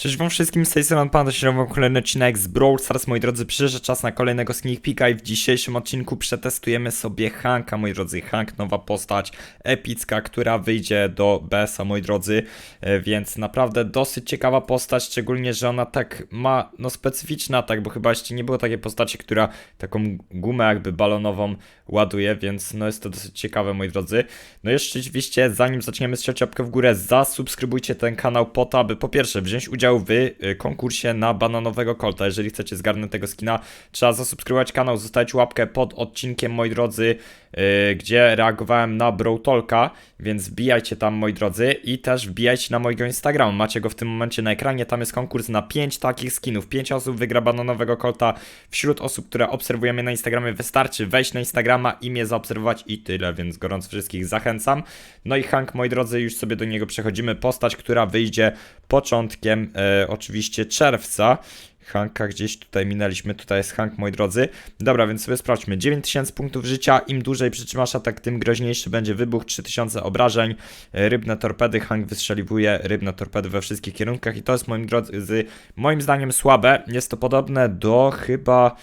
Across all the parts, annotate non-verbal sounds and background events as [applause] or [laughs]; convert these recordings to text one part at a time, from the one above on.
Cześć wam wszystkim, z tej strony Panda się wam kolejny odcinek z Brawl Stars, moi drodzy, przyszedł czas na kolejnego sneak peeka i w dzisiejszym odcinku przetestujemy sobie Hanka, moi drodzy, Hank, nowa postać epicka, która wyjdzie do BS-a, moi drodzy, e, więc naprawdę dosyć ciekawa postać, szczególnie, że ona tak ma, no specyficzny atak, bo chyba jeszcze nie było takiej postaci, która taką gumę jakby balonową ładuje, więc no jest to dosyć ciekawe, moi drodzy. No jeszcze oczywiście, zanim zaczniemy strzelać w górę, zasubskrybujcie ten kanał po to, aby po pierwsze wziąć udział w y, konkursie na bananowego kolta. Jeżeli chcecie zgarnąć tego skina, trzeba zasubskrybować kanał, zostawić łapkę pod odcinkiem, moi drodzy, y, gdzie reagowałem na Browtolka, więc wbijajcie tam, moi drodzy, i też wbijajcie na mojego Instagrama. Macie go w tym momencie na ekranie. Tam jest konkurs na 5 takich skinów. 5 osób wygra bananowego kolta. Wśród osób, które obserwujemy na Instagramie, wystarczy wejść na Instagrama i mnie zaobserwować i tyle, więc gorąco wszystkich zachęcam. No i Hank, moi drodzy, już sobie do niego przechodzimy. Postać, która wyjdzie początkiem e, oczywiście czerwca. Hanka gdzieś tutaj minęliśmy, tutaj jest Hank, moi drodzy. Dobra, więc sobie sprawdźmy. 9000 punktów życia, im dłużej przytrzymasz atak, tym groźniejszy będzie wybuch, 3000 obrażeń, e, rybne torpedy, Hank wystrzeliwuje rybne torpedy we wszystkich kierunkach i to jest, moim drodzy, moim zdaniem słabe. Jest to podobne do chyba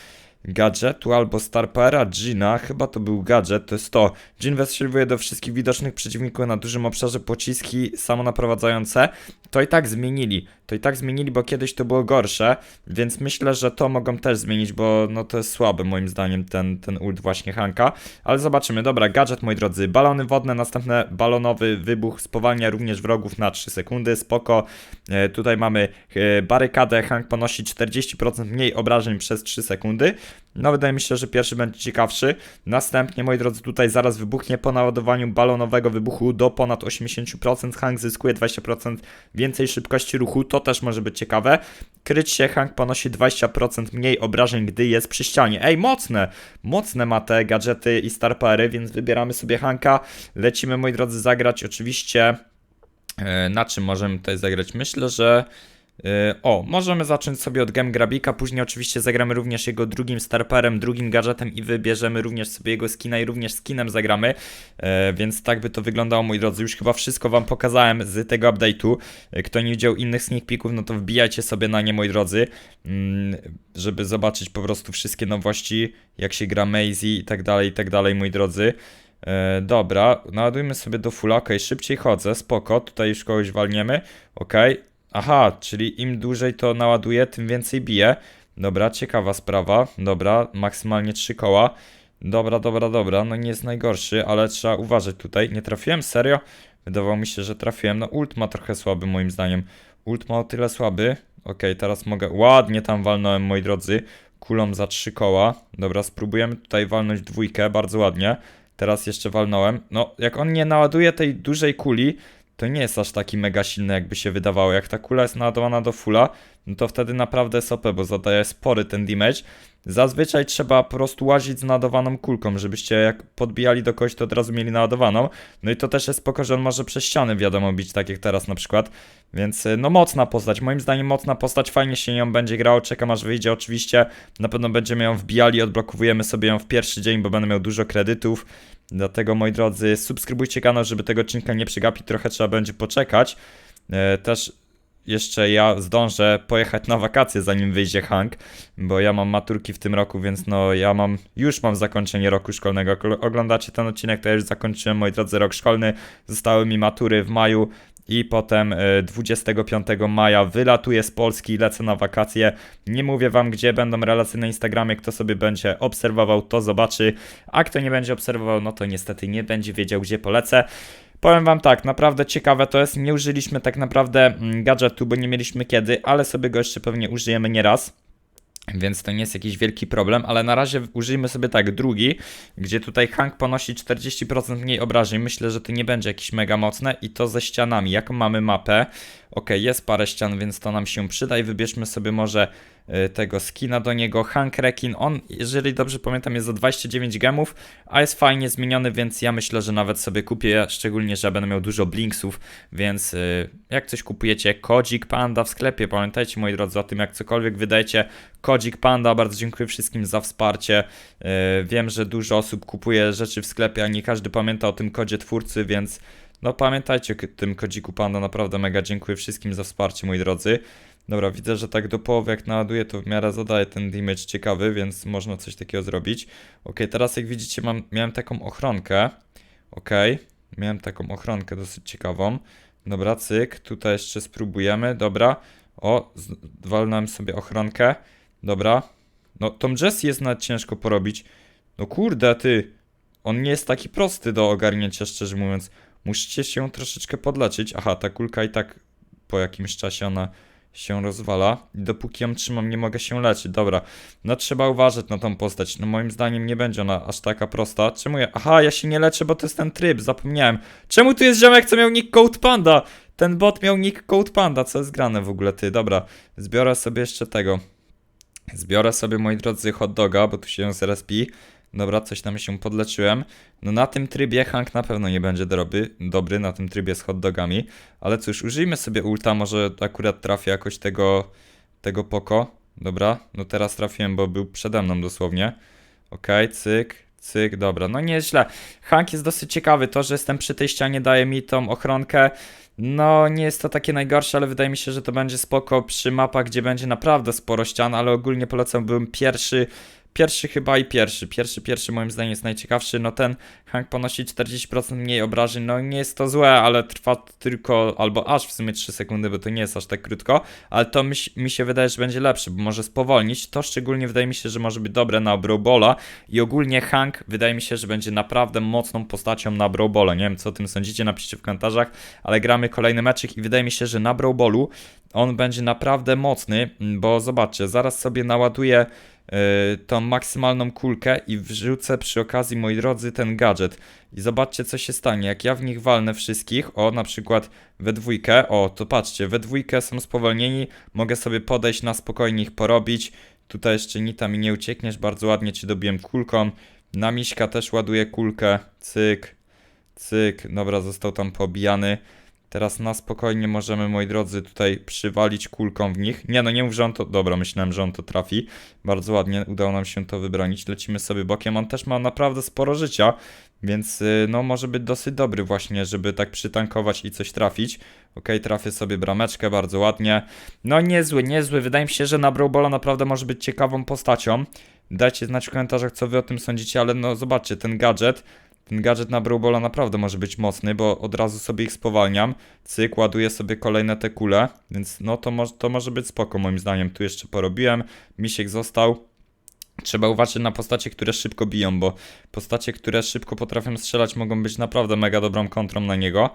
gadżetu albo Starpera Gina, chyba to był gadżet, to jest to. Jin wystrzeliwuje do wszystkich widocznych przeciwników na dużym obszarze pociski samonaprowadzające. To i tak zmienili, to i tak zmienili, bo kiedyś to było gorsze, więc myślę, że to mogą też zmienić, bo no to jest słaby moim zdaniem ten, ten ult właśnie Hanka. Ale zobaczymy, dobra, gadżet moi drodzy, balony wodne, następne balonowy wybuch spowalnia również wrogów na 3 sekundy, spoko. E, tutaj mamy e, barykadę, Hank ponosi 40% mniej obrażeń przez 3 sekundy. No wydaje mi się, że pierwszy będzie ciekawszy. Następnie, moi drodzy, tutaj zaraz wybuchnie po naładowaniu balonowego wybuchu do ponad 80%. Hank zyskuje 20% więcej szybkości ruchu, to też może być ciekawe. Kryć się Hank ponosi 20% mniej obrażeń, gdy jest przy ścianie. Ej, mocne! Mocne ma te gadżety i starpery, więc wybieramy sobie Hanka. Lecimy, moi drodzy, zagrać oczywiście... e, Na czym możemy tutaj zagrać? Myślę, że... Yy, O, możemy zacząć sobie od Gem Grabika, później oczywiście zagramy również jego drugim starperem, drugim gadżetem i wybierzemy również sobie jego skina i również skinem zagramy, Yy, więc tak by to wyglądało moi drodzy, już chyba wszystko wam pokazałem z tego update'u, Yy, kto nie widział innych sneak peeków, no to wbijajcie sobie na nie moi drodzy, mm, żeby zobaczyć po prostu wszystkie nowości, jak się gra Maisie i tak dalej, i tak dalej moi drodzy. E, dobra, naładujmy sobie do fulla, okej, szybciej chodzę, spoko, tutaj już kogoś walniemy, okej, aha, czyli im dłużej to naładuję, tym więcej bije, dobra, ciekawa sprawa, dobra, maksymalnie 3 koła, dobra, dobra, dobra, no nie jest najgorszy, ale trzeba uważać tutaj, nie trafiłem, serio? Wydawało mi się, że trafiłem, no ult ma trochę słaby moim zdaniem, ult ma o tyle słaby, okej, teraz mogę, ładnie tam walnąłem, moi drodzy, kulą za 3 koła, dobra, spróbujemy tutaj walnąć dwójkę, bardzo ładnie, Teraz jeszcze walnąłem. No, jak on nie naładuje tej dużej kuli, to nie jest aż taki mega silny, jakby się wydawało. Jak ta kula jest naładowana do fulla, no to wtedy naprawdę jest bo zadaje spory ten damage. Zazwyczaj trzeba po prostu łazić z naładowaną kulką, żebyście jak podbijali do kogoś, to od razu mieli naładowaną. No i to też jest spoko, że on może przez ściany, wiadomo, bić, tak jak teraz na przykład. Więc y, no mocna postać, moim zdaniem mocna postać, fajnie się nią będzie grało, czekam aż wyjdzie oczywiście. Na pewno będziemy ją wbijali, odblokowujemy sobie ją w pierwszy dzień, bo będę miał dużo kredytów. Dlatego moi drodzy, subskrybujcie kanał, żeby tego odcinka nie przegapić, trochę trzeba będzie poczekać. E, też jeszcze ja zdążę pojechać na wakacje zanim wyjdzie Hank, bo ja mam maturki w tym roku, więc no ja mam, już mam zakończenie roku szkolnego. Oglądacie ten odcinek, to ja już zakończyłem, moi drodzy, rok szkolny. Zostały mi matury w maju i potem e, 25 maja wylatuję z Polski i lecę na wakacje. Nie mówię wam, gdzie będą relacje na Instagramie, kto sobie będzie obserwował, to zobaczy, a kto nie będzie obserwował, no to niestety nie będzie wiedział, gdzie polecę. Powiem wam tak, naprawdę ciekawe to jest. Nie użyliśmy tak naprawdę mm, gadżetu, bo nie mieliśmy kiedy, ale sobie go jeszcze pewnie użyjemy nieraz. Więc to nie jest jakiś wielki problem, ale na razie użyjmy sobie tak, drugi, gdzie tutaj Hank ponosi 40% mniej obrażeń. Myślę, że to nie będzie jakieś mega mocne i to ze ścianami. Jaką mamy mapę? Ok, jest parę ścian, więc to nam się przyda i wybierzmy sobie może tego skina do niego. Hank Rekin, on, jeżeli dobrze pamiętam, jest za 29 gemów, a jest fajnie zmieniony, więc ja myślę, że nawet sobie kupię, szczególnie, że będę miał dużo blinksów, więc y, jak coś kupujecie, Kodzik Panda w sklepie, pamiętajcie moi drodzy o tym, jak cokolwiek wydajecie, Kodzik Panda, bardzo dziękuję wszystkim za wsparcie. Y, wiem, że dużo osób kupuje rzeczy w sklepie, a nie każdy pamięta o tym kodzie twórcy, więc no pamiętajcie o tym kodziku Panda, naprawdę mega dziękuję wszystkim za wsparcie, moi drodzy. Dobra, widzę, że tak do połowy jak naładuję, to w miarę zadaje ten damage ciekawy, więc można coś takiego zrobić. Ok, teraz jak widzicie mam, miałem taką ochronkę. Ok, miałem taką ochronkę dosyć ciekawą. Dobra, cyk, tutaj jeszcze spróbujemy, dobra. O, walnąłem sobie ochronkę. Dobra. No, tą Jessie jest nawet ciężko porobić. No kurde, ty. On nie jest taki prosty do ogarnięcia, szczerze mówiąc. Musicie się troszeczkę podleczyć. Aha, ta kulka i tak po jakimś czasie ona się rozwala. I dopóki ją trzymam, nie mogę się leczyć. Dobra, no trzeba uważać na tą postać. No moim zdaniem nie będzie ona aż taka prosta. Czemu ja... Aha, ja się nie leczę, bo to jest ten tryb, zapomniałem. Czemu tu jest ziomek, co miał nick Code Panda? Ten bot miał nick Code Panda, co jest grane w ogóle, ty? Dobra, zbiorę sobie jeszcze tego. Zbiorę sobie, moi drodzy, hot doga, bo tu się zaraz pi. Dobra, coś tam się podleczyłem. No na tym trybie Hank na pewno nie będzie dobry, dobry na tym trybie z hot dogami. Ale cóż, użyjmy sobie ulta, może akurat trafię jakoś tego, tego poko. Dobra, no teraz trafiłem, bo był przede mną dosłownie. Okej, cyk, cyk, dobra, no nieźle. Hank jest dosyć ciekawy, to, że jestem przy tej ścianie daje mi tą ochronkę. No, nie jest to takie najgorsze, ale wydaje mi się, że to będzie spoko przy mapach, gdzie będzie naprawdę sporo ścian, ale ogólnie polecałbym pierwszy, pierwszy chyba i pierwszy. Pierwszy, pierwszy moim zdaniem jest najciekawszy. No ten Hank ponosi 40% mniej obrażeń, no nie jest to złe, ale trwa tylko, albo aż w sumie 3 sekundy, bo to nie jest aż tak krótko, ale to mi, mi się wydaje, że będzie lepsze, bo może spowolnić. To szczególnie wydaje mi się, że może być dobre na Brawlbola i ogólnie Hank wydaje mi się, że będzie naprawdę mocną postacią na Brawlbola. Nie wiem, co o tym sądzicie, napiszcie w komentarzach, ale gramy kolejny meczyk i wydaje mi się, że na Brawlbolu on będzie naprawdę mocny, bo zobaczcie, zaraz sobie naładuję yy, tą maksymalną kulkę i wrzucę przy okazji, moi drodzy, ten gadżet. I zobaczcie, co się stanie. Jak ja w nich walnę wszystkich, o, na przykład we dwójkę, o, to patrzcie, we dwójkę są spowolnieni, mogę sobie podejść na spokojnie ich porobić. Tutaj jeszcze Nita mi nie uciekniesz, bardzo ładnie cię dobiłem kulką. Na Miśka też ładuję kulkę, cyk, cyk, dobra, został tam pobijany. Teraz na spokojnie możemy, moi drodzy, tutaj przywalić kulką w nich. Nie no, nie mów, że on to... Dobra, myślałem, że on to trafi. Bardzo ładnie, udało nam się to wybronić. Lecimy sobie bokiem. On też ma naprawdę sporo życia, więc y, no może być dosyć dobry właśnie, żeby tak przytankować i coś trafić. Okej, trafię sobie brameczkę, bardzo ładnie. No niezły, niezły. Wydaje mi się, że na Brawlbola naprawdę może być ciekawą postacią. Dajcie znać w komentarzach, co wy o tym sądzicie, ale no zobaczcie, ten gadżet... Ten gadżet na Brawlbola naprawdę może być mocny, bo od razu sobie ich spowalniam. Cyk, ładuję sobie kolejne te kule, więc no to, mo to może być spoko moim zdaniem. Tu jeszcze porobiłem, misiek został. Trzeba uważać na postacie, które szybko biją, bo postacie, które szybko potrafią strzelać mogą być naprawdę mega dobrą kontrą na niego.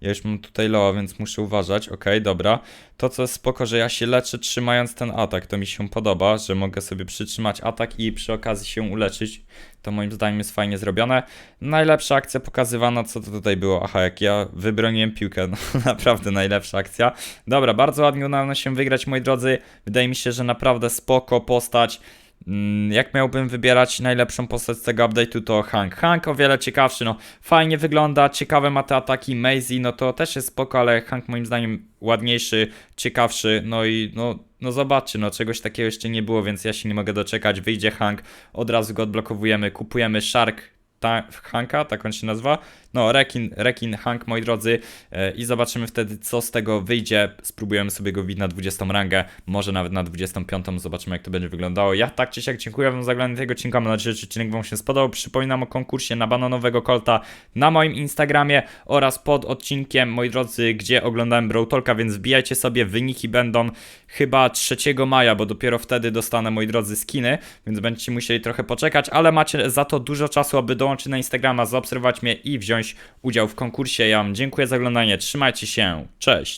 Ja już mam tutaj Loa, więc muszę uważać. Okej, dobra. To, co jest spoko, że ja się leczę trzymając ten atak. To mi się podoba, że mogę sobie przytrzymać atak i przy okazji się uleczyć. To moim zdaniem jest fajnie zrobione. Najlepsza akcja pokazywana, co to tutaj było? Aha, jak ja wybroniłem piłkę. [laughs] No, naprawdę najlepsza akcja. Dobra, bardzo ładnie udało nam się wygrać, moi drodzy. Wydaje mi się, że naprawdę spoko postać. Mm, Jak miałbym wybierać najlepszą postać z tego update'u, to Hank. Hank o wiele ciekawszy, no fajnie wygląda, ciekawe ma te ataki, Maisie, no to też jest spoko, ale Hank moim zdaniem ładniejszy, ciekawszy, no i no, no zobaczcie, no czegoś takiego jeszcze nie było, więc ja się nie mogę doczekać, wyjdzie Hank, od razu go odblokowujemy, kupujemy Shark ta, Hanka, tak on się nazywa. No, Rekin, Rekin Hank, moi drodzy. E, I zobaczymy wtedy, co z tego wyjdzie. Spróbujemy sobie go wbić na 20 rangę, może nawet na 25. Zobaczymy, jak to będzie wyglądało. Ja tak czy siak dziękuję Wam za oglądanie tego odcinka. Mam nadzieję, że odcinek Wam się spodobał. Przypominam o konkursie na bananowego kolta na moim Instagramie oraz pod odcinkiem, moi drodzy, gdzie oglądałem Brawl Talka, więc wbijajcie sobie. Wyniki będą chyba 3 maja, bo dopiero wtedy dostanę, moi drodzy, skiny, więc będziecie musieli trochę poczekać, ale macie za to dużo czasu, aby dołączyć na Instagrama, zaobserwować mnie i wziąć udział w konkursie. Ja Wam dziękuję za oglądanie, trzymajcie się, cześć!